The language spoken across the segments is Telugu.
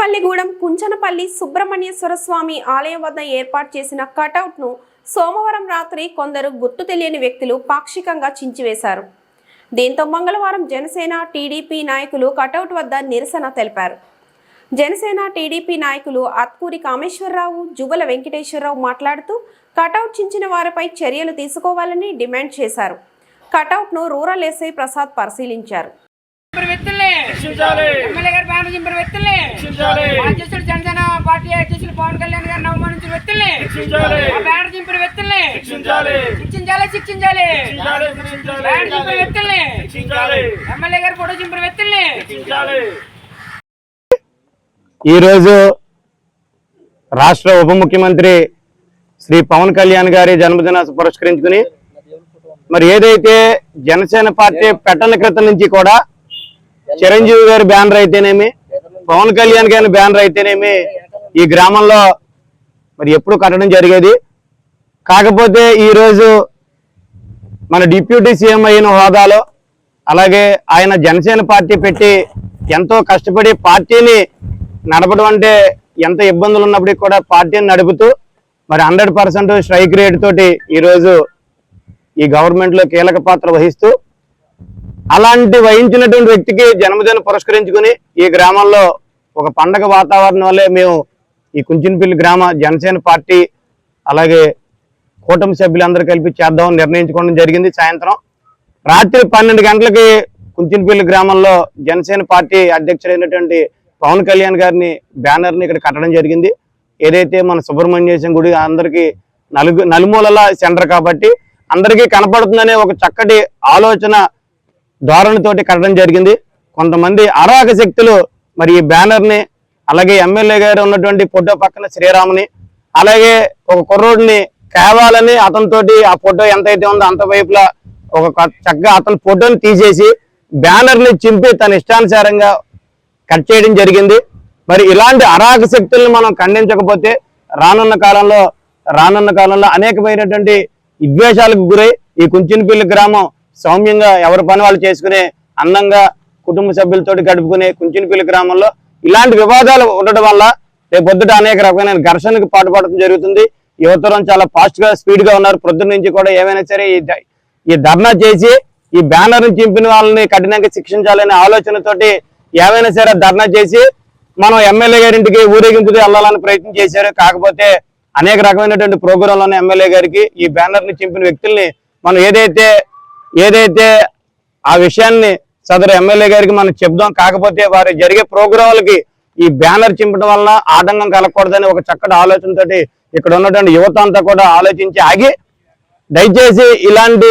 చింతపల్లిగూడెం కుంచనపల్లి సుబ్రహ్మణ్యేశ్వర స్వామి ఆలయం వద్ద ఏర్పాటు చేసిన కటౌట్ను సోమవారం రాత్రి కొందరు గుర్తు తెలియని వ్యక్తులు పాక్షికంగా చించివేశారు. దీంతో మంగళవారం జనసేన టీడీపీ నాయకులు కటౌట్ వద్ద నిరసన తెలిపారు. జనసేన టీడీపీ నాయకులు అత్కూరి కామేశ్వరరావు జుబల వెంకటేశ్వరరావు మాట్లాడుతూ కటౌట్ చించిన వారిపై చర్యలు తీసుకోవాలని డిమాండ్ చేశారు. కటౌట్ను రూరల్ ఎస్ఐ ప్రసాద్ పరిశీలించారు. బ్యానర్ చింపరి వ్యక్తుల్ని శిక్షించాలి అధ్యక్షుడు జనసేన పార్టీ అధ్యక్షులు పవన్ కళ్యాణ్ గారిని అవమానించిన వ్యక్తుల్ని శిక్షించాలి ఆ బ్యానర్ చింపరి వ్యక్తుల్ని శిక్షించాలి శిక్షించాలి. చింపరి వ్యక్తుల్ని శిక్షించాలి ఎమ్మెల్యే గారి ఫోటో చింపరి వ్యక్తుల్ని శిక్షించాలి ఈరోజు రాష్ట్ర ఉప ముఖ్యమంత్రి శ్రీ పవన్ కళ్యాణ్ గారి జన్మదిన పురస్కరించుకుని మరి ఏదైతే జనసేన పార్టీ పెట్టన క్రితం నుంచి కూడా చిరంజీవి గారి బ్యానర్ అయితేనేమి పవన్ కళ్యాణ్ గారి బ్యానర్ అయితేనేమి ఈ గ్రామంలో మరి ఎప్పుడు కట్టడం జరిగేది. కాకపోతే ఈరోజు మన డిప్యూటీ సీఎం అయిన హోదాలో అలాగే ఆయన జనసేన పార్టీ పెట్టి ఎంతో కష్టపడి పార్టీని నడపడం అంటే ఎంత ఇబ్బందులు ఉన్నప్పటికీ కూడా పార్టీని నడుపుతూ మరి హండ్రెడ్ పర్సెంట్ స్ట్రైక్ రేట్ తోటి ఈరోజు ఈ గవర్నమెంట్లో కీలక పాత్ర వహిస్తూ అలాంటి వహించినటువంటి వ్యక్తికి జన్మదిన పురస్కరించుకుని ఈ గ్రామంలో ఒక పండగ వాతావరణం వల్లే మేము ఈ కుంచినపల్లి గ్రామ జనసేన పార్టీ అలాగే కూటమి సభ్యులందరూ కలిపి చేద్దామని నిర్ణయించుకోవడం జరిగింది. సాయంత్రం రాత్రి పన్నెండు గంటలకి కుంచినపల్లి గ్రామంలో జనసేన పార్టీ అధ్యక్షుడైనటువంటి పవన్ కళ్యాణ్ గారిని బ్యానర్ని ఇక్కడ కట్టడం జరిగింది. ఏదైతే మన సుబ్రహ్మణ్యేశం గుడి అందరికీ నలుగు నలుమూలల సెంటర్ కాబట్టి అందరికీ కనపడుతుందనే ఒక చక్కటి ఆలోచన ధోరణితోటి కట్టడం జరిగింది. కొంతమంది అరాక శక్తులు మరి ఈ బ్యానర్ని అలాగే ఎమ్మెల్యే గారు ఉన్నటువంటి ఫోటో పక్కన శ్రీరాముని అలాగే ఒక కుర్రోడిని కావాలని అతనితోటి ఆ ఫోటో ఎంతైతే ఉందో అంత వైపులా ఒక చక్కగా అతని ఫోటోని తీసేసి బ్యానర్ని చింపి తన ఇష్టానుసారంగా కట్ చేయడం జరిగింది. మరి ఇలాంటి అరాక శక్తుల్ని మనం ఖండించకపోతే రానున్న కాలంలో రానున్న కాలంలో అనేకమైనటువంటి విద్వేషాలకు గురై ఈ కుంచినపల్లి గ్రామం సౌమ్యంగా ఎవరి పని వాళ్ళు చేసుకునే అందంగా కుటుంబ సభ్యులతో గడుపుకునే కుంచినపల్లి గ్రామంలో ఇలాంటి వివాదాలు ఉండడం వల్ల రేపొద్దుట అనేక రకమైన ఘర్షణకు పాటుపడటం జరుగుతుంది. యువతరం చాలా ఫాస్ట్గా స్పీడ్గా ఉన్నారు. ప్రొద్దున నుంచి కూడా ఏమైనా సరే ఈ ఈ ధర్నా చేసి ఈ బ్యానర్ని చింపిన వాళ్ళని కఠినంగా శిక్షించాలనే ఆలోచనతోటి ఏమైనా సరే ధర్నా చేసి మనం ఎమ్మెల్యే గారింటికి ఊరేగింపుతో వెళ్ళాలని ప్రయత్నం చేశారు. కాకపోతే అనేక రకమైనటువంటి ప్రోగ్రాంలోనే ఎమ్మెల్యే గారికి ఈ బ్యానర్ని చింపిన వ్యక్తుల్ని మనం ఏదైతే ఏదైతే ఆ విషయాన్ని సదరు ఎమ్మెల్యే గారికి మనం చెప్దాం కాకపోతే వారు జరిగే ప్రోగ్రాంలకి ఈ బ్యానర్ చింపడం వలన ఆటంకం కలగకూడదని ఒక చక్కటి ఆలోచనతోటి ఇక్కడ ఉన్నటువంటి యువత అంతా కూడా ఆలోచించి ఆగి దయచేసి ఇలాంటి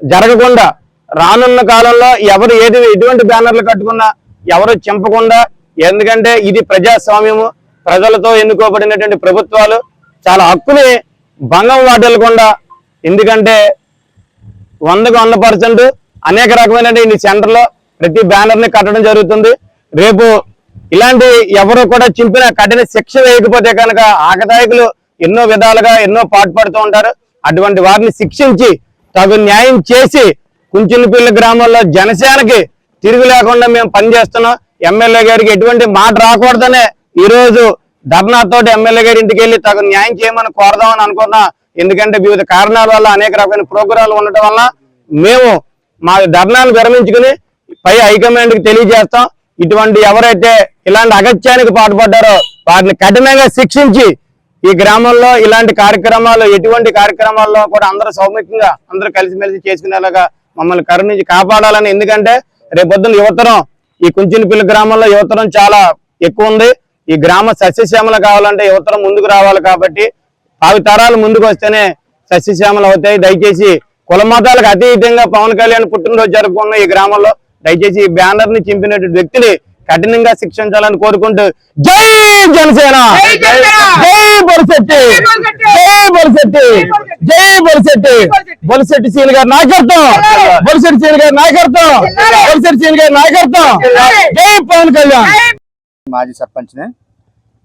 జరగకుండా రానున్న కాలంలో ఎవరు ఏది ఎటువంటి బ్యానర్లు కట్టుకున్నా ఎవరు చింపకుండా ఎందుకంటే ఇది ప్రజాస్వామ్యము ప్రజలతో ఎన్నుకోబడినటువంటి ప్రభుత్వాలు చాలా హక్కుని భంగం వాటిల్లకుండా ఎందుకంటే వందకు వంద పర్సెంట్ అనేక రకమైనటువంటి సెంటర్లో ప్రతి బ్యానర్ని కట్టడం జరుగుతుంది. రేపు ఇలాంటి ఎవరు కూడా చింపిన కఠిన శిక్ష వేయకపోతే కనుక ఆకతాయికులు ఎన్నో విధాలుగా ఎన్నో పాటుపడుతూ ఉంటారు. అటువంటి వారిని శిక్షించి తగు న్యాయం చేసి కుంచునిపల్లి గ్రామంలో జనసేనకి తిరుగు లేకుండా మేము పనిచేస్తున్నాం. ఎమ్మెల్యే గారికి ఎటువంటి మాట రాకూడదనే ఈరోజు రోజు ధర్నాతోటి ఎమ్మెల్యే గారి ఇంటికి వెళ్ళి తగు న్యాయం చేయమని కోరదామని అనుకున్నా ఎందుకంటే వివిధ కారణాల వల్ల అనేక రకమైన ప్రోగ్రాంలు ఉండటం వల్ల మేము మా ధర్నాను విరమించుకుని పై హైకమాండ్కి తెలియజేస్తాం. ఇటువంటి ఎవరైతే ఇలాంటి అగత్యానికి పాటుపడ్డారో వారిని కఠినంగా శిక్షించి ఈ గ్రామంలో ఇలాంటి కార్యక్రమాలు ఎటువంటి కార్యక్రమాల్లో కూడా అందరూ సౌమ్యంగా అందరూ కలిసిమెలిసి చేసుకునేలాగా మమ్మల్ని కరుణించి కాపాడాలని. ఎందుకంటే రేపొద్దున యువతరం ఈ కుంచినపల్లి గ్రామంలో యువతరం చాలా ఎక్కువ ఉంది. ఈ గ్రామ సస్యశ్యామల కావాలంటే యువతరం ముందుకు రావాలి కాబట్టి భావి తరాలు ముందుకు వస్తేనే సస్యశ్యామలు అవుతాయి. దయచేసి కుల మతాలకు అతీతంగా పవన్ కళ్యాణ్ పుట్టినరోజు జరుపుకున్న ఈ గ్రామంలో దయచేసి ఈ బ్యానర్ని చింపినటువంటి వ్యక్తిని కఠినంగా శిక్షించాలని కోరుకుంటూ జై జనసేన! జై జనసేన! జై బొలిశెట్టి! జై బొలిశెట్టి! జై బొలిశెట్టి! బొలిశెట్టి! సీని గారి నాయకత్వం! బొలిశెట్టి సీని గారి నాయకత్వం! బొలిశెట్టి సీని గారి నాయకత్వం! జై పవన్ కళ్యాణ్! మాజీ సర్పంచ్ని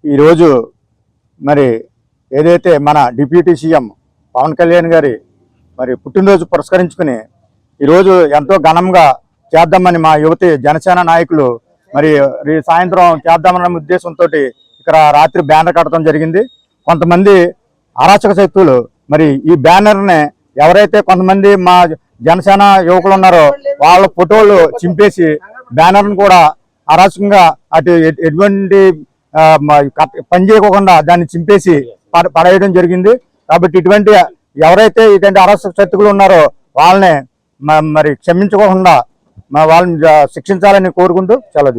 ఈరోజు మరి ఏదైతే మన డిప్యూటీ సీఎం పవన్ కళ్యాణ్ గారి మరి పుట్టినరోజు పురస్కరించుకుని ఈరోజు ఎంతో ఘనంగా చేద్దామని మా యువతి జనసేన నాయకులు మరి సాయంత్రం చేద్దామన్న ఉద్దేశంతో ఇక్కడ రాత్రి బ్యానర్ కట్టడం జరిగింది. కొంతమంది అరాచక శక్తులు మరి ఈ బ్యానర్ని ఎవరైతే కొంతమంది మా జనసేన యువకులు ఉన్నారో వాళ్ళ ఫోటోలు చింపేసి బ్యానర్ను కూడా అరాచకంగా అటు ఎటువంటి పని చేయకుండా దాన్ని చింపేసి పడేయడం జరిగింది. కాబట్టి ఇటువంటి ఎవరైతే ఇటువంటి అరాచక శక్తులు ఉన్నారో వాళ్ళని మ- మరి క్షమించుకోకుండా మా వాళ్ళని శిక్షించాలని కోరుకుంటూ సెలవు